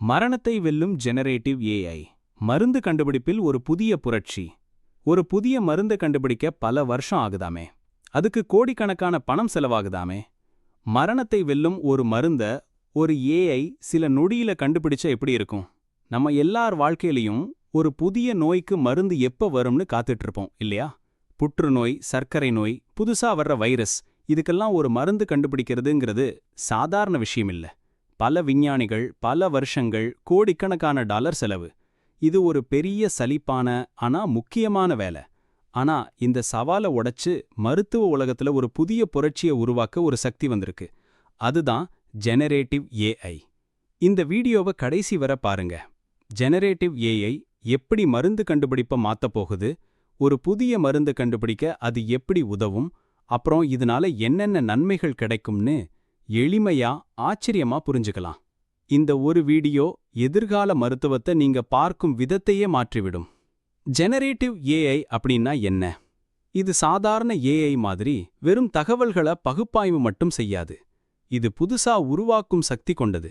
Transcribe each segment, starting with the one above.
மரணத்தை வெல்லும் generative AI மருந்து கண்டுபிடிப்பில் ஒரு புதிய புரட்சி. ஒரு புதிய மருந்தை கண்டுபிடிக்க பல வருஷம் ஆகுதாமே. அதுக்கு கோடிக்கணக்கான பணம் செலவாகுதாமே. மரணத்தை வெல்லும் ஒரு மருந்த ஒரு ஏஐ சில நொடியில கண்டுபிடிச்சா எப்படி இருக்கும்? நம்ம எல்லார் வாழ்க்கையிலையும் ஒரு புதிய நோய்க்கு மருந்து எப்ப வரும்னு காத்துட்டு இருப்போம் இல்லையா? புற்றுநோய் சர்க்கரை நோய் புதுசா வர்ற வைரஸ் இதுக்கெல்லாம் ஒரு மருந்து கண்டுபிடிக்கிறதுங்கிறது சாதாரண விஷயம் இல்லை பல விஞ்ஞானிகள் பல வருஷங்கள் கோடிக்கணக்கான டாலர் செலவு. இது ஒரு பெரிய சலிப்பான ஆனா முக்கியமான வேலை. ஆனா இந்த சவாலை உடைச்சு மருத்துவ உலகத்துல ஒரு புதிய புரட்சியை உருவாக்க ஒரு சக்தி வந்திருக்கு. அதுதான் ஜெனரேட்டிவ் ஏஐ. இந்த வீடியோவை கடைசி வர பாருங்க. ஜெனரேட்டிவ் ஏஐ எப்படி மருந்து கண்டுபிடிப்ப மாத்தப் போகுது? ஒரு புதிய மருந்து கண்டுபிடிக்க அது எப்படி உதவும்? அப்புறம் இதனால என்னென்ன நன்மைகள் கிடைக்கும்னு எளிமையா ஆச்சரியமா புரிஞ்சுக்கலாம். இந்த ஒரு வீடியோ எதிர்கால மருத்துவத்தை நீங்க பார்க்கும் விதத்தையே மாற்றிவிடும். ஜெனரேட்டிவ் ஏஐ அப்படின்னா என்ன? இது சாதாரண ஏஐ மாதிரி வெறும் தகவல்களை பகுப்பாய்வு மட்டும் செய்யாது. இது புதுசா உருவாக்கும் சக்தி கொண்டது.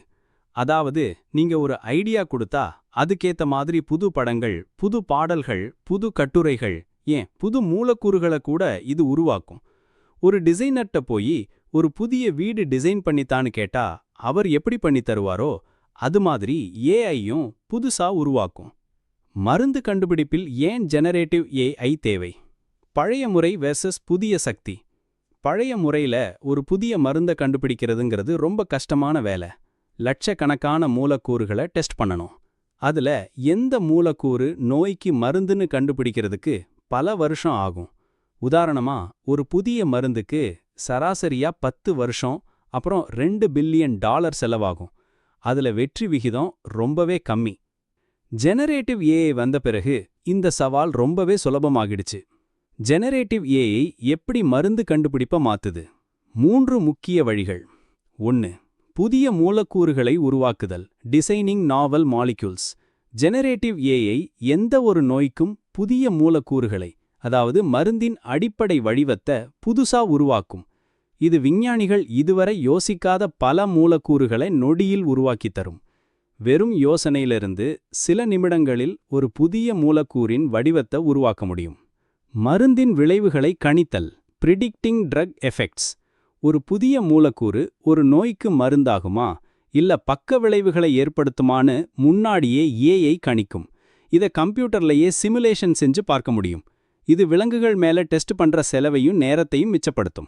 அதாவது நீங்க ஒரு ஐடியா கொடுத்தா அதுக்கேத்த மாதிரி புது படங்கள் புது பாடல்கள் புது கட்டுரைகள் ஏன் புது மூலக்கூறுகளை கூட இது உருவாக்கும். ஒரு டிசைனர்கிட்ட போய் ஒரு புதிய வீடு டிசைன் பண்ணித்தான்னு கேட்டா அவர் எப்படி பண்ணி தருவாரோ அது மாதிரி ஏஐயும் புதுசா உருவாக்கும். மருந்து கண்டுபிடிப்பில் ஏன் ஜெனரேட்டிவ் ஏஐ தேவை? பழைய முறை வெர்சஸ் புதிய சக்தி. பழைய முறையில ஒரு புதிய மருந்த கண்டுபிடிக்கிறதுங்கிறது ரொம்ப கஷ்டமான வேலை. லட்சக்கணக்கான மூலக்கூறுகளை டெஸ்ட் பண்ணணும். அதுல எந்த மூலக்கூறு நோய்க்கு மருந்துன்னு கண்டுபிடிக்கிறதுக்கு பல வருஷம் ஆகும். உதாரணமா ஒரு புதிய மருந்துக்கு சராசரியா பத்து வருஷம் அப்புறம் ரெண்டு பில்லியன் டாலர் செலவாகும். அதுல வெற்றி விகிதம் ரொம்பவே கம்மி. ஜெனரேட்டிவ் ஏஐ வந்த பிறகு இந்த சவால் ரொம்பவே சுலபமாகிடுச்சு. ஜெனரேட்டிவ் ஏஐ எப்படி மருந்து கண்டுபிடிப்ப மாத்துது? மூன்று முக்கிய வழிகள். ஒன்று புதிய மூலக்கூறுகளை உருவாக்குதல் designing novel molecules generative AI எந்த ஒரு நோய்க்கும் புதிய மூலக்கூறுகளை அதாவது மருந்தின் அடிப்படை வடிவத்தை புதுசா உருவாக்கும். இது விஞ்ஞானிகள் இதுவரை யோசிக்காத பல மூலக்கூறுகளை நொடியில் உருவாக்கித் தரும். வெறும் யோசனையிலிருந்து சில நிமிடங்களில் ஒரு புதிய மூலக்கூறின் வடிவத்தை உருவாக்க முடியும். மருந்தின் விளைவுகளை கணித்தல் பிரிடிக்டிங் ட்ரக் எஃபெக்ட்ஸ் ஒரு புதிய மூலக்கூறு ஒரு நோய்க்கு மருந்தாகுமா இல்ல பக்க விளைவுகளை ஏற்படுத்துமான்னு முன்னாடியே ஏஐ கணிக்கும். இதை கம்ப்யூட்டர்லயே சிமுலேஷன் செஞ்சு பார்க்க முடியும். இது விலங்குகள் மேல டெஸ்ட் பண்ற செலவையும் நேரத்தையும் மிச்சப்படுத்தும்.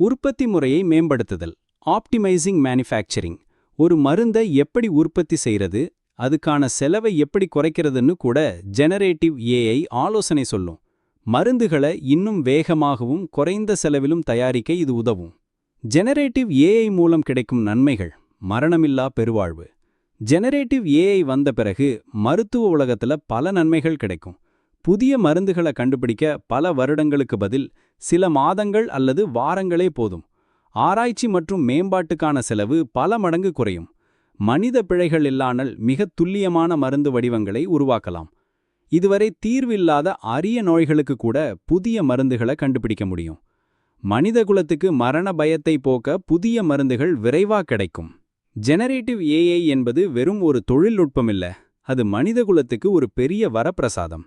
உற்பத்தி முறையை மேம்படுத்துதல். Optimising manufacturing. ஒரு மருந்தை எப்படி உற்பத்தி செய்யறது அதுக்கான செலவை எப்படி குறைக்கிறதுன்னு கூட ஜெனரேட்டிவ் ஏஐ ஆலோசனை சொல்லும். மருந்துகளை இன்னும் வேகமாகவும் குறைந்த செலவிலும் தயாரிக்க இது உதவும். ஜெனரேட்டிவ் ஏஐ மூலம் கிடைக்கும் நன்மைகள் மரணமில்லா பெருவாழ்வு. ஜெனரேட்டிவ் ஏஐ வந்த பிறகு மருத்துவ உலகத்துல பல நன்மைகள் கிடைக்கும். புதிய மருந்துகளை கண்டுபிடிக்க பல வருடங்களுக்கு பதில் சில மாதங்கள் அல்லது வாரங்களே போதும். ஆராய்ச்சி மற்றும் மேம்பாட்டுக்கான செலவு பல மடங்கு குறையும். மனித பிழைகள் இல்லாமல் மிக துல்லியமான மருந்து வடிவங்களை உருவாக்கலாம். இதுவரை தீர்வில்லாத அரிய நோய்களுக்கு கூட புதிய மருந்துகளை கண்டுபிடிக்க முடியும். மனித குலத்துக்கு மரண பயத்தை போக்க புதிய மருந்துகள் விரைவா கிடைக்கும். ஜெனரேட்டிவ் ஏஐ என்பது வெறும் ஒரு தொழில்நுட்பமில்ல அது மனிதகுலத்துக்கு ஒரு பெரிய வரப்பிரசாதம்.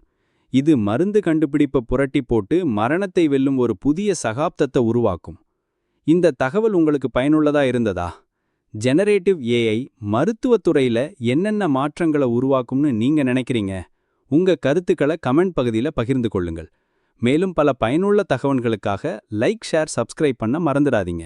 இது மருந்து கண்டுபிடிப்ப புரட்டி போட்டு மரணத்தை வெல்லும் ஒரு புதிய சகாப்தத்தை உருவாக்கும். இந்த தகவல் உங்களுக்கு பயனுள்ளதா இருந்ததா? ஜெனரேட்டிவ் ஏஐ மருத்துவத்துறையில என்னென்ன மாற்றங்களை உருவாக்கும்னு நீங்க நினைக்கிறீங்க? உங்க கருத்துக்களை கமெண்ட் பகுதியில் பகிர்ந்து கொள்ளுங்கள். மேலும் பல பயனுள்ள தகவல்களுக்காக லைக் ஷேர் சப்ஸ்கிரைப் பண்ண மறந்துடாதீங்க.